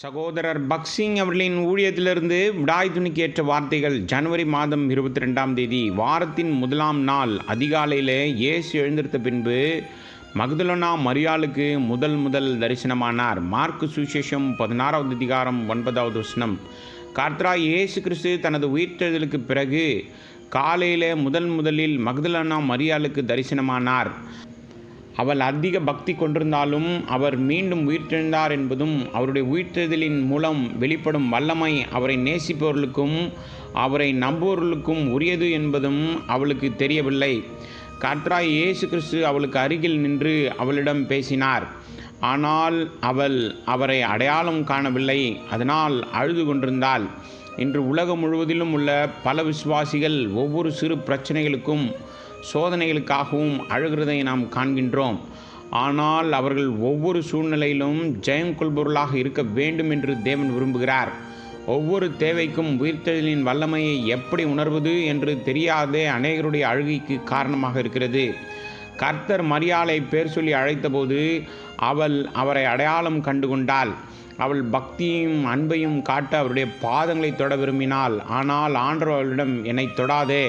சகோதரர் பக்சிங் அவர்களின் ஊழியத்திலிருந்து விடாய் துணிக்கு ஏற்ற வார்த்தைகள் ஜனவரி மாதம் இருபத்தி ரெண்டாம் தேதி வாரத்தின் முதலாம் நாள். அதிகாலையில் இயேசு எழுந்திருத்த பின்பு மகதலனா மரியாளுக்கு முதல் முதல் தரிசனமானார். மார்க்கு சுசேஷம் பதினாறாவது அதிகாரம் ஒன்பதாவது வசனம். கார்த்ரா இயேசு கிறிஸ்து தனது உயிர்த்தெழுதலுக்கு பிறகு காலையில் முதல் முதலில் மகதலனா மரியாளுக்கு தரிசனமானார். அவள் அதிக பக்தி கொண்டிருந்தாலும் அவர் மீண்டும் உயிர்த்தெழுந்தார் என்பதும் அவருடைய உயிர்த்தெழுதலின் மூலம் வெளிப்படும் வல்லமை அவரை நேசிப்பவர்களுக்கும் அவரை நம்புவவர்களுக்கும் உரியது என்பதும் அவளுக்கு தெரியவில்லை. கர்த்தராய் இயேசு கிறிஸ்து அவளுக்கு அருகில் நின்று அவளிடம் பேசினார். ஆனால் அவள் அவரை அடையாளம் காணவில்லை. அதனால் அழுது கொண்டிருந்தாள். இன்று உலகம் முழுவதிலும் உள்ள பல விசுவாசிகள் ஒவ்வொரு சிறு பிரச்சனைகளுக்கும் சோதனைகளுக்காகவும் அழுகிறதை நாம் காண்கின்றோம். ஆனால் அவர்கள் ஒவ்வொரு சூழ்நிலையிலும் ஜெயம் கொள்பொருளாக இருக்க வேண்டும் என்று தேவன் விரும்புகிறார். ஒவ்வொரு தேவைக்கும் உயிர்த்தெழிலின் வல்லமையை எப்படி உணர்வது என்று தெரியாதே அநேகருடைய அழுகைக்கு காரணமாக இருக்கிறது. கர்த்தர் மரியாளை பேர் சொல்லி அழைத்தபோது அவள் அவரை அடையாளம் கண்டு கொண்டாள் அவள் பக்தியும் அன்பையும் காட்ட அவருடைய பாதங்களை தொட விரும்பினாள். ஆனால் ஆண்டவர் அவளிடம் என்னை தொடாதே.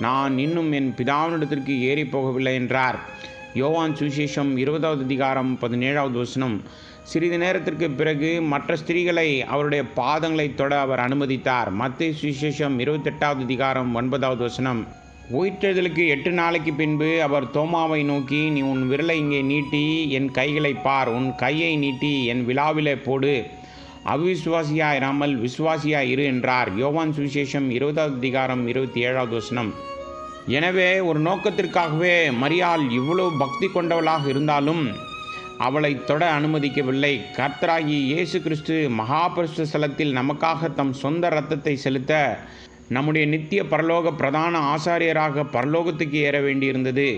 நான் இன்னும் என் பிதாவினிடத்திற்கு ஏறி போகவில்லை என்றார். யோவான் சுவிசேஷம் இருபதாவது அதிகாரம் பதினேழாவது வசனம். சிறிது நேரத்திற்கு பிறகு மற்ற ஸ்திரீகளை அவருடைய பாதங்களை தொட அவர் அனுமதித்தார். மத்திய சுவிசேஷம் இருபத்தெட்டாவது அதிகாரம் ஒன்பதாவது வசனம். உயிர்த்தெழுதலுக்கு எட்டு நாளைக்கு பின்பு அவர் தோமாவை நோக்கி நீ உன் விரலை இங்கே நீட்டி என் கைகளை பார் உன் கையை நீட்டி என் விழாவிலே போடு. அவிசுவாசியாயிராமல் விசுவாசியாய் இரு என்றார். யோவான் சுவிசேஷம் இருபதாவது அதிகாரம் இருபத்தி ஏழாவது வசனம். எனவே ஒரு நோக்கத்திற்காகவே மரியாள் இவ்வளவு பக்தி கொண்டவளாக இருந்தாலும் அவளை தொட அனுமதிக்கவில்லை. கர்த்தராகி இயேசு கிறிஸ்து மகாபரிசு ஸ்தலத்தில் நமக்காக தம் சொந்த இரத்தத்தை செலுத்த நம்முடைய நித்திய பரலோக பிரதான ஆசாரியராக பரலோகத்துக்கு ஏற வேண்டியிருந்தது.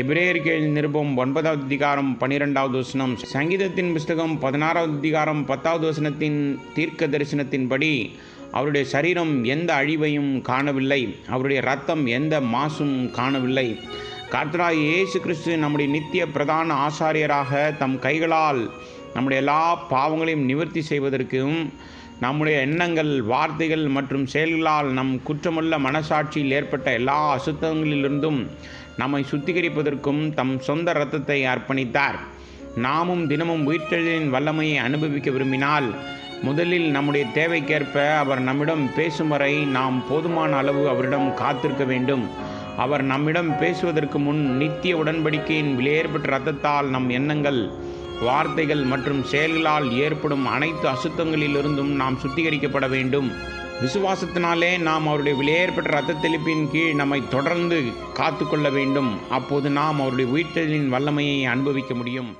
எபிரேயர்கள் நிருபம் ஒன்பதாவது அதிகாரம் பன்னிரெண்டாவது வசனம். சங்கீதத்தின் புஸ்தகம் பதினாறாவது அதிகாரம் பத்தாவது வசனத்தின் தீர்க்க தரிசனத்தின்படி அவருடைய சரீரம் எந்த அழிவையும் காணவில்லை. அவருடைய ரத்தம் எந்த மாசும் காணவில்லை. கர்த்தராய் இயேசு கிறிஸ்து நம்முடைய நித்திய பிரதான ஆசாரியராக தம் கைகளால் நம்முடைய எல்லா பாவங்களையும் நிவர்த்தி செய்வதற்கும் நம்முடைய எண்ணங்கள் வார்த்தைகள் மற்றும் செயல்களால் நம் குற்றமுள்ள மனசாட்சியில் ஏற்பட்ட எல்லா அசுத்தங்களிலிருந்தும் நம்மை சுத்திகரிப்பதற்கும் தம் சொந்த இரத்தத்தை அர்ப்பணித்தார். நாமும் தினமும் உயிர்த்தெழுதலின் வல்லமையை அனுபவிக்க விரும்பினால் முதலில் நம்முடைய தேவைக்கேற்ப அவர் நம்மிடம் பேசும் வரை நாம் போதுமான அளவு அவரிடம் காத்திருக்க வேண்டும். அவர் நம்மிடம் பேசுவதற்கு முன் நித்திய உடன்படிக்கையின் விலையேற்பட்ட இரத்தத்தால் நம் எண்ணங்கள் வார்த்தைகள் மற்றும் செயல்களால் ஏற்படும் அனைத்து அசுத்தங்களிலிருந்தும் நாம் சுத்திகரிக்கப்பட வேண்டும். விசுவாசத்தினாலே நாம் அவருடைய விலையேற்பட்ட இரத்த தெளிப்பின் கீழ் நம்மை தொடர்ந்து காத்து கொள்ள வேண்டும். அப்போது நாம் அவருடைய உயிர்த்தலின் வல்லமையை அனுபவிக்க முடியும்.